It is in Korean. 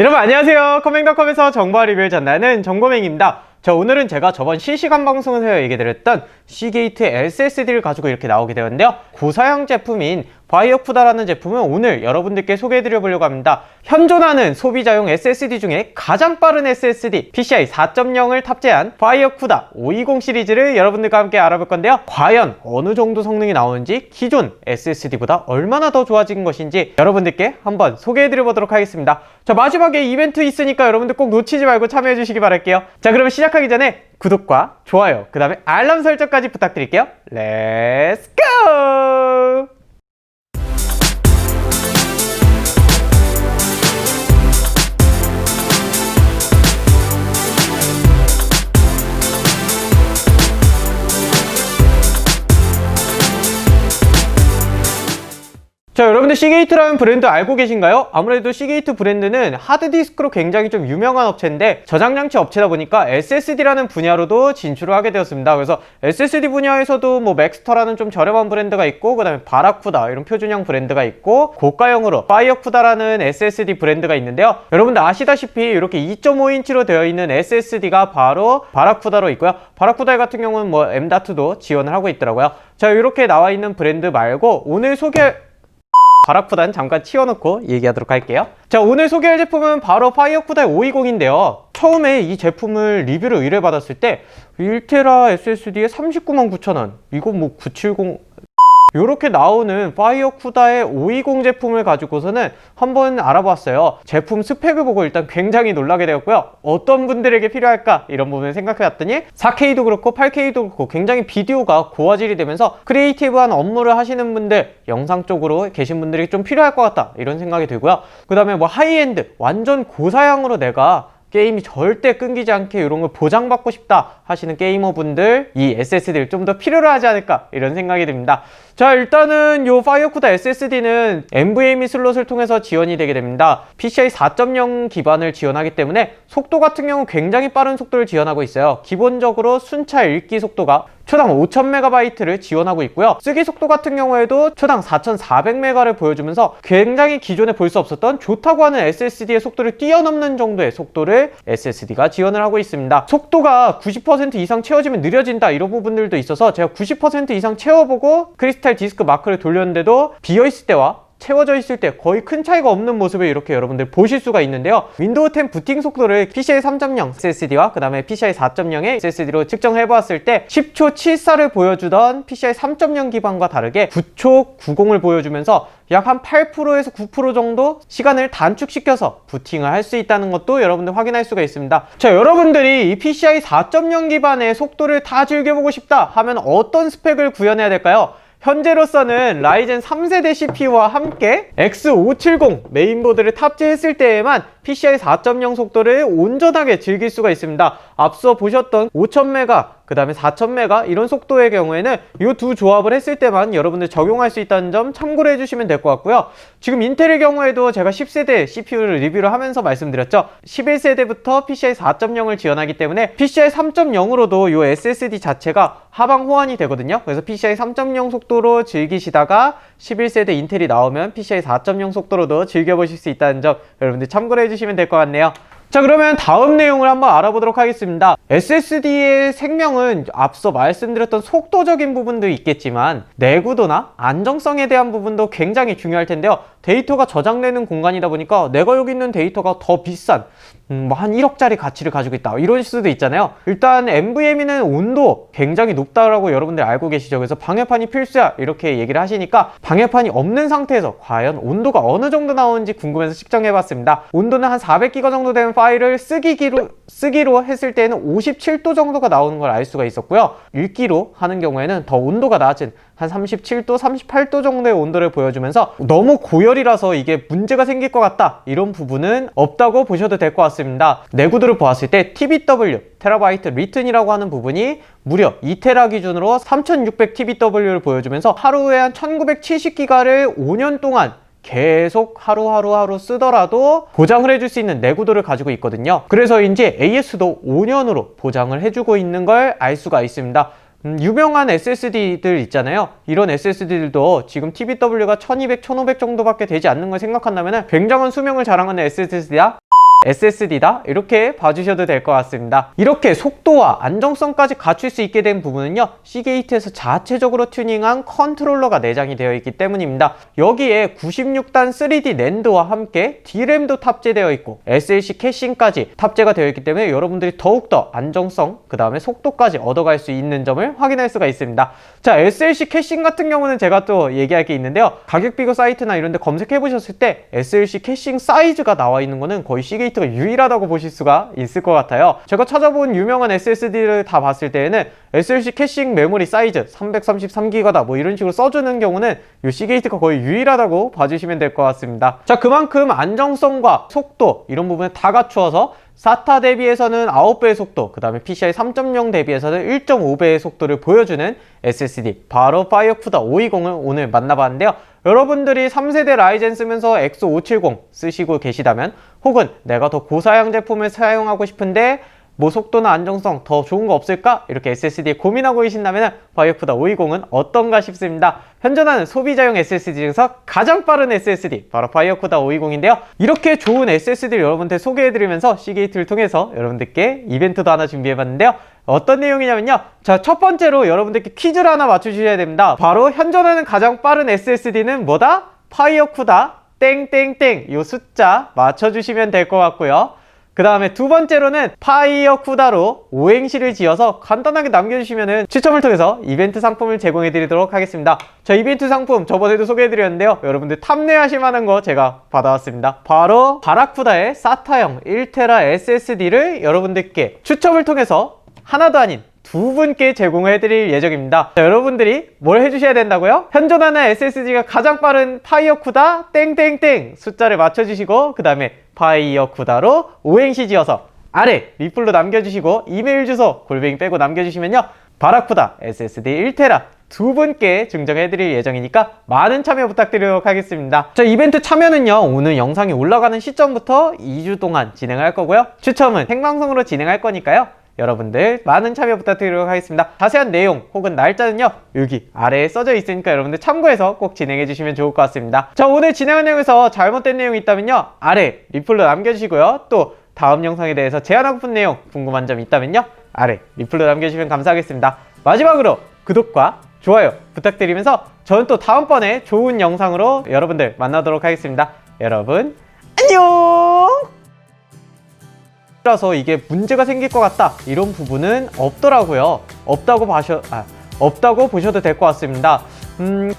여러분 안녕하세요. 커맹닷컴에서 정보 리뷰를 전하는 정보맹입니다. 자 오늘은 제가 저번 실시간 방송에서 얘기 드렸던 시게이트 SSD를 가지고 이렇게 나오게 되었는데요. 고사양 제품인 바이오쿠다라는 제품은 오늘 여러분들께 소개해드려 보려고 합니다. 현존하는 소비자용 SSD 중에 가장 빠른 SSD PCI 4.0을 탑재한 바이오쿠다 520 시리즈를 여러분들과 함께 알아볼 건데요. 과연 어느 정도 성능이 나오는지 기존 SSD보다 얼마나 더 좋아진 것인지 여러분들께 한번 소개해드려 보도록 하겠습니다. 자 마지막에 이벤트 있으니까 여러분들 꼭 놓치지 말고 참여해 주시기 바랄게요. 자 그러면 시작하기 전에 구독과 좋아요 그 다음에 알람 설정까지 부탁드릴게요. 렛츠 고! 여러분들 시게이트라는 브랜드 알고 계신가요? 아무래도 시게이트 브랜드는 하드디스크로 굉장히 좀 유명한 업체인데 저장장치 업체다 보니까 SSD라는 분야로도 진출을 하게 되었습니다. 그래서 SSD 분야에서도 뭐 맥스터라는 좀 저렴한 브랜드가 있고 그다음에 바라쿠다 이런 표준형 브랜드가 있고 고가형으로 파이어쿠다라는 SSD 브랜드가 있는데요. 여러분들 아시다시피 이렇게 2.5인치로 되어 있는 SSD가 바로 바라쿠다로 있고요. 바라쿠다 같은 경우는 뭐 M.2도 지원을 하고 있더라고요. 자, 이렇게 나와 있는 브랜드 말고 오늘 소개 바라쿠다는 잠깐 치워놓고 얘기하도록 할게요. 자, 오늘 소개할 제품은 바로 파이어쿠다의 520인데요. 처음에 이 제품을 리뷰를 의뢰받았을 때 1테라 SSD에 39만 9천원. 이거 뭐 970... 이렇게 나오는 파이어 쿠다의 520 제품을 가지고서는 한번 알아봤어요. 제품 스펙을 보고 일단 굉장히 놀라게 되었고요. 어떤 분들에게 필요할까 이런 부분을 생각해 봤더니 4K도 그렇고 8K도 그렇고 굉장히 비디오가 고화질이 되면서 크리에이티브한 업무를 하시는 분들 영상 쪽으로 계신 분들이 좀 필요할 것 같다 이런 생각이 들고요. 그 다음에 뭐 하이엔드 완전 고사양으로 내가 게임이 절대 끊기지 않게 이런 걸 보장받고 싶다 하시는 게이머분들 이 SSD를 좀 더 필요로 하지 않을까 이런 생각이 듭니다. 자 일단은 요 파이어쿠다 SSD는 NVMe 슬롯을 통해서 지원이 되게 됩니다. PCI 4.0 기반을 지원하기 때문에 속도 같은 경우 굉장히 빠른 속도를 지원하고 있어요. 기본적으로 순차 읽기 속도가 초당 5000MB를 지원하고 있고요. 쓰기 속도 같은 경우에도 초당 4400MB를 보여주면서 굉장히 기존에 볼 수 없었던 좋다고 하는 SSD의 속도를 뛰어넘는 정도의 속도를 SSD가 지원을 하고 있습니다. 속도가 90% 이상 채워지면 느려진다 이런 부분들도 있어서 제가 90% 이상 채워보고 크리스탈 디스크 마크를 돌렸는데도 비어있을 때와 채워져 있을 때 거의 큰 차이가 없는 모습을 이렇게 여러분들 보실 수가 있는데요. 윈도우 10 부팅 속도를 PCI 3.0 SSD와 그 다음에 PCI 4.0의 SSD로 측정해 보았을 때 10초 74를 보여주던 PCI 3.0 기반과 다르게 9초 90을 보여주면서 약 한 8%에서 9% 정도 시간을 단축시켜서 부팅을 할 수 있다는 것도 여러분들 확인할 수가 있습니다. 자, 여러분들이 이 PCI 4.0 기반의 속도를 다 즐겨보고 싶다 하면 어떤 스펙을 구현해야 될까요? 현재로서는 라이젠 3세대 CPU와 함께 X570 메인보드를 탑재했을 때에만 PCI 4.0 속도를 온전하게 즐길 수가 있습니다. 앞서 보셨던 5000메가, 그 다음에 4000메가 이런 속도의 경우에는 이 두 조합을 했을 때만 여러분들 적용할 수 있다는 점 참고를 해주시면 될 것 같고요. 지금 인텔의 경우에도 제가 10세대 CPU를 리뷰를 하면서 말씀드렸죠. 11세대부터 PCI 4.0을 지원하기 때문에 PCI 3.0으로도 이 SSD 자체가 하방 호환이 되거든요. 그래서 PCI 3.0 속도로 즐기시다가 11세대 인텔이 나오면 PCI 4.0 속도로도 즐겨보실 수 있다는 점 여러분들 참고를 해주시면 될 것 같네요. 자 그러면 다음 내용을 한번 알아보도록 하겠습니다. SSD의 생명은 앞서 말씀드렸던 속도적인 부분도 있겠지만 내구도나 안정성에 대한 부분도 굉장히 중요할 텐데요. 데이터가 저장되는 공간이다 보니까 내가 여기 있는 데이터가 더 비싼 음, 뭐한 1억짜리 가치를 가지고 있다. 이럴 수도 있잖아요. 일단 NVMe는 온도 굉장히 높다라고 여러분들 알고 계시죠? 그래서 방열판이 필수야. 이렇게 얘기를 하시니까 방열판이 없는 상태에서 과연 온도가 어느 정도 나오는지 궁금해서 측정해 봤습니다. 온도는 한 400기가 정도 되는 파일을 쓰기기로 쓰기로 했을 때는 57도 정도가 나오는 걸 알 수가 있었고요. 읽기로 하는 경우에는 더 온도가 낮은 한 37도, 38도 정도의 온도를 보여주면서 너무 고열이라서 이게 문제가 생길 것 같다 이런 부분은 없다고 보셔도 될 것 같습니다 내구도를 보았을 때 TBW 테라바이트 리튼이라고 하는 부분이 무려 2테라 기준으로 3600 TBW를 보여주면서 하루에 한 1970기가를 5년 동안 계속 하루하루 하루 쓰더라도 보장을 해줄 수 있는 내구도를 가지고 있거든요. 그래서인지 AS도 5년으로 보장을 해주고 있는 걸 알 수가 있습니다. 음, 유명한 SSD들 있잖아요. 이런 SSD들도 지금 TBW가 1200, 1500 정도밖에 되지 않는 걸 생각한다면 굉장한 수명을 자랑하는 SSD야 SSD다? 이렇게 봐주셔도 될 것 같습니다. 이렇게 속도와 안정성까지 갖출 수 있게 된 부분은요 시게이트에서 자체적으로 튜닝한 컨트롤러가 내장이 되어 있기 때문입니다. 여기에 96단 3D 랜드와 함께 D램도 탑재되어 있고 SLC 캐싱까지 탑재가 되어 있기 때문에 여러분들이 더욱더 안정성 그 다음에 속도까지 얻어갈 수 있는 점을 확인할 수가 있습니다. 자 SLC 캐싱 같은 경우는 제가 또 얘기할 게 있는데요. 가격 비교 사이트나 이런 데 검색해 보셨을 때 SLC 캐싱 사이즈가 나와 있는 거는 거의 시게이트 가 유일하다고 보실 수가 있을 것 같아요 제가 찾아본 유명한 SSD를 다 봤을 때에는 SLC 캐싱 메모리 사이즈 333기가다 뭐 이런 식으로 써주는 경우는 이 시게이트가 거의 유일하다고 봐주시면 될 것 같습니다 자 그만큼 안정성과 속도 이런 부분을 다 갖추어서 사타 대비해서는 9배의 속도, 그 다음에 PCI 3.0 대비해서는 1.5배의 속도를 보여주는 SSD, 바로 파이어쿠다 520을 오늘 만나봤는데요. 여러분들이 3세대 라이젠 쓰면서 엑소 570 쓰시고 계시다면, 혹은 내가 더 고사양 제품을 사용하고 싶은데, 뭐 속도나 안정성 더 좋은 거 없을까? 이렇게 SSD에 고민하고 계신다면 바이오푸다 520은 어떤가 싶습니다. 현존하는 소비자용 SSD 중에서 가장 빠른 SSD 바로 바이오쿠다 520인데요. 이렇게 좋은 SSD를 여러분들 소개해드리면서 시게이트를 통해서 여러분들께 이벤트도 하나 준비해봤는데요. 어떤 내용이냐면요. 자, 첫 번째로 여러분들께 퀴즈를 하나 맞춰주셔야 됩니다. 바로 현존하는 가장 빠른 SSD는 뭐다? 파이어쿠다 땡땡땡 이 숫자 맞춰주시면 될 것 같고요. 그 다음에 두 번째로는 파이어 쿠다로 오행시를 지어서 간단하게 남겨주시면은 추첨을 통해서 이벤트 상품을 제공해 드리도록 하겠습니다. 자, 이벤트 상품 저번에도 소개해 드렸는데요. 여러분들 탐내하실 만한 거 제가 받아왔습니다. 바로 바라쿠다의 사타형 1테라 SSD를 여러분들께 추첨을 통해서 하나도 아닌 두 분께 제공해 드릴 예정입니다. 자, 여러분들이 뭘 해주셔야 된다고요? 현존하는 SSD가 가장 빠른 파이어 쿠다 땡땡땡 숫자를 맞춰주시고 그 다음에 파이어 쿠다로 오행시 지어서 아래 리플로 남겨주시고 이메일 주소 골뱅이 빼고 남겨주시면요 바라쿠다 SSD 1테라 두 분께 증정해 드릴 예정이니까 많은 참여 부탁드리도록 하겠습니다. 자, 이벤트 참여는요, 오늘 영상이 올라가는 시점부터 2주 동안 진행할 거고요. 추첨은 생방송으로 진행할 거니까요. 여러분들 많은 참여 부탁드리도록 하겠습니다. 자세한 내용 혹은 날짜는요 여기 아래에 써져 있으니까 여러분들 참고해서 꼭 진행해 주시면 좋을 것 같습니다. 자 오늘 진행한 내용에서 잘못된 내용이 있다면요 아래 리플로 남겨주시고요 또 다음 영상에 대해서 제안하고 싶은 내용 궁금한 점 있다면요 아래 리플로 남겨주시면 감사하겠습니다. 마지막으로 구독과 좋아요 부탁드리면서 저는 또 다음번에 좋은 영상으로 여러분들 만나도록 하겠습니다. 여러분 안녕! 라서 이게 문제가 생길 것 같다. 이런 부분은 없더라고요. 없다고 봐셔 아, 없다고 보셔도 될 것 같습니다. 음